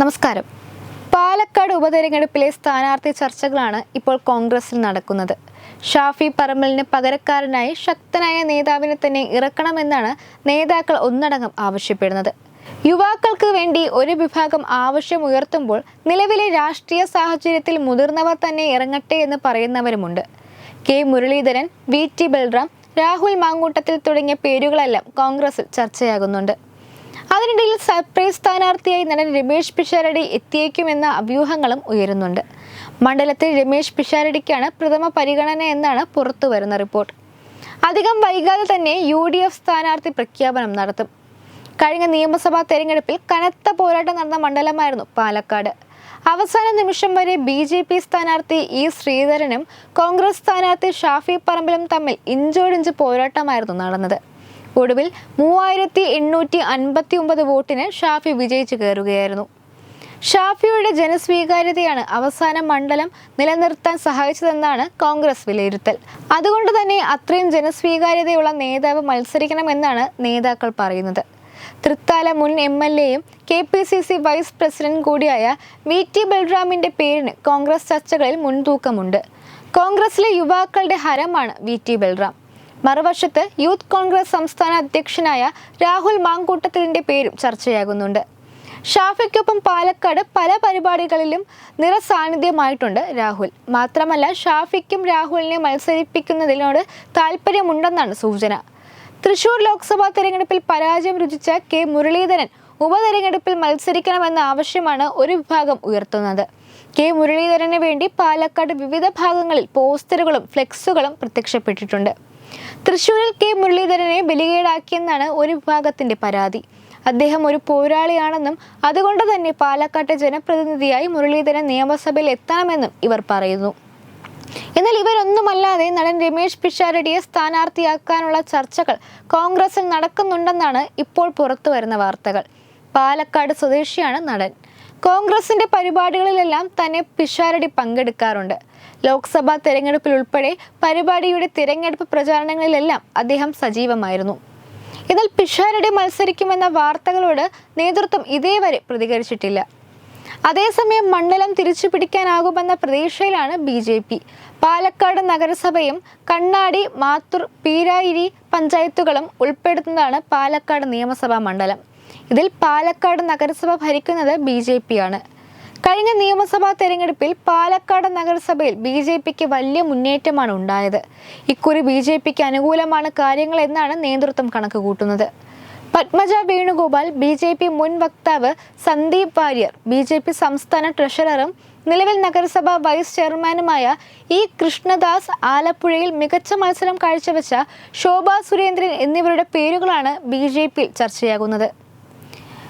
നമസ്കാരം. പാലക്കാട് ഉപതെരഞ്ഞെടുപ്പിലെ സ്ഥാനാർത്ഥി ചർച്ചകളാണ് ഇപ്പോൾ കോൺഗ്രസിൽ നടക്കുന്നത്. ഷാഫി പറമ്പലിന് പകരക്കാരനായി ശക്തനായ നേതാവിനെ തന്നെ ഇറക്കണമെന്നാണ് നേതാക്കൾ ഒന്നടങ്കം ആവശ്യപ്പെടുന്നത്. യുവാക്കൾക്ക് വേണ്ടി ഒരു വിഭാഗം ആവശ്യമുയർത്തുമ്പോൾ നിലവിലെ രാഷ്ട്രീയ സാഹചര്യത്തിൽ മുതിർന്നവർ തന്നെ ഇറങ്ങട്ടെ എന്ന് പറയുന്നവരുമുണ്ട്. K Muraleedharan V T Balram Rahul Mamkootathil തുടങ്ങിയ പേരുകളെല്ലാം കോൺഗ്രസിൽ ചർച്ചയാകുന്നുണ്ട്. അതിനിടയിൽ സർപ്രൈസ് സ്ഥാനാർത്ഥിയായി നടൻ രമേശ് പിഷാരടി എത്തിയേക്കുമെന്ന അഭ്യൂഹങ്ങളും ഉയരുന്നുണ്ട്. മണ്ഡലത്തിൽ രമേശ് പിഷാരടിക്കാണ് പ്രഥമ പരിഗണന എന്നാണ് പുറത്തു വരുന്ന റിപ്പോർട്ട്. അധികം വൈകാതെ തന്നെ യു ഡി എഫ് സ്ഥാനാർത്ഥി പ്രഖ്യാപനം നടത്തും. കഴിഞ്ഞ നിയമസഭാ തെരഞ്ഞെടുപ്പിൽ കനത്ത പോരാട്ടം നടന്ന മണ്ഡലമായിരുന്നു പാലക്കാട്. അവസാന നിമിഷം വരെ ബി ജെ പി സ്ഥാനാർത്ഥി ഇ ശ്രീധരനും കോൺഗ്രസ് സ്ഥാനാർത്ഥി ഷാഫി പറമ്പിലും തമ്മിൽ ഇഞ്ചോടിഞ്ച് പോരാട്ടമായിരുന്നു നടന്നത്. ഒടുവിൽ മൂവായിരത്തി എണ്ണൂറ്റി അൻപത്തി ഒമ്പത് വോട്ടിന് ഷാഫി വിജയിച്ചു കയറുകയായിരുന്നു. ഷാഫിയുടെ ജനസ്വീകാര്യതയാണ് അവസാന മണ്ഡലം നിലനിർത്താൻ സഹായിച്ചതെന്നാണ് കോൺഗ്രസ് വിലയിരുത്തൽ. അതുകൊണ്ട് തന്നെ അത്രയും ജനസ്വീകാര്യതയുള്ള നേതാവ് മത്സരിക്കണമെന്നാണ് നേതാക്കൾ പറയുന്നത്. തൃത്താല മുൻ എം എൽ എയും K P C C vice president കൂടിയായ വി ടി ബൽറാമിന്റെ പേരിന് കോൺഗ്രസ് ചർച്ചകളിൽ മുൻതൂക്കമുണ്ട്. കോൺഗ്രസിലെ യുവാക്കളുടെ ഹരമാണ് വി ടി ബൽറാം. മറുവശത്ത് യൂത്ത് കോൺഗ്രസ് സംസ്ഥാന അധ്യക്ഷനായ രാഹുൽ മാങ്കൂട്ടത്തിലിന്റെ പേരും ചർച്ചയാകുന്നുണ്ട്. ഷാഫിക്കൊപ്പം പാലക്കാട് പല പരിപാടികളിലും നിറസാന്നിധ്യമായിട്ടുണ്ട് രാഹുൽ. മാത്രമല്ല ഷാഫിക്കും രാഹുലിനെ മത്സരിപ്പിക്കുന്നതിനോട് താല്പര്യമുണ്ടെന്നാണ് സൂചന. തൃശൂർ ലോക്സഭാ തെരഞ്ഞെടുപ്പിൽ പരാജയം രുചിച്ച കെ മുരളീധരൻ ഉപതെരഞ്ഞെടുപ്പിൽ മത്സരിക്കണമെന്ന ആവശ്യമാണ് ഒരു വിഭാഗം ഉയർത്തുന്നത്. കെ മുരളീധരന് വേണ്ടി പാലക്കാട് വിവിധ ഭാഗങ്ങളിൽ പോസ്റ്ററുകളും ഫ്ലെക്സുകളും പ്രത്യക്ഷപ്പെട്ടിട്ടുണ്ട്. തൃശൂരിൽ കെ മുരളീധരനെ ബലികേടാക്കിയെന്നാണ് ഒരു വിഭാഗത്തിന്റെ പരാതി. അദ്ദേഹം ഒരു പോരാളിയാണെന്നും അതുകൊണ്ട് തന്നെ പാലക്കാട്ടെ ജനപ്രതിനിധിയായി മുരളീധരൻ നിയമസഭയിൽ എത്തണമെന്നും ഇവർ പറയുന്നു. എന്നാൽ ഇവരൊന്നുമല്ലാതെ നടൻ രമേശ് പിഷാരടിയെ സ്ഥാനാർത്ഥിയാക്കാനുള്ള ചർച്ചകൾ കോൺഗ്രസിൽ നടക്കുന്നുണ്ടെന്നാണ് ഇപ്പോൾ പുറത്തു വരുന്ന വാർത്തകൾ. പാലക്കാട് സ്വദേശിയാണ് നടൻ. കോൺഗ്രസിന്റെ പരിപാടികളിലെല്ലാം തന്നെ പിഷാരടി പങ്കെടുക്കാറുണ്ട്. ലോക്സഭാ തെരഞ്ഞെടുപ്പിൽ ഉൾപ്പെടെ പരിപാടിയുടെ തിരഞ്ഞെടുപ്പ് പ്രചാരണങ്ങളിലെല്ലാം അദ്ദേഹം സജീവമായിരുന്നു. എന്നാൽ പിഷാരടി മത്സരിക്കുമെന്ന വാർത്തകളോട് നേതൃത്വം ഇതേവരെ പ്രതികരിച്ചിട്ടില്ല. അതേസമയം മണ്ഡലം തിരിച്ചു പിടിക്കാനാകുമെന്ന പ്രതീക്ഷയിലാണ് ബി ജെ പി. പാലക്കാട് നഗരസഭയും കണ്ണാടി മാത്തൂർ പീരായിരി പഞ്ചായത്തുകളും ഉൾപ്പെടുത്തുന്നതാണ് പാലക്കാട് നിയമസഭാ മണ്ഡലം. ഇതിൽ പാലക്കാട് നഗരസഭ ഭരിക്കുന്നത് ബി ജെ പി ആണ് കഴിഞ്ഞ നിയമസഭാ തെരഞ്ഞെടുപ്പിൽ പാലക്കാട് നഗരസഭയിൽ ബി ജെ പിക്ക് വലിയ മുന്നേറ്റമാണ് ഉണ്ടായത്. ഇക്കുറി ബി ജെ പിക്ക് അനുകൂലമാണ് കാര്യങ്ങൾ എന്നാണ് നേതൃത്വം കണക്ക് കൂട്ടുന്നത് Padmaja Venugopal B J P മുൻ വക്താവ് Sandeep Warrier B J P സംസ്ഥാന ട്രഷററും നിലവിൽ നഗരസഭ വൈസ് ചെയർമാനുമായ ഇ കൃഷ്ണദാസ് ആലപ്പുഴയിൽ മികച്ച മത്സരം കാഴ്ചവെച്ച ശോഭാ സുരേന്ദ്രൻ എന്നിവരുടെ പേരുകളാണ് ബി ചർച്ചയാകുന്നത്.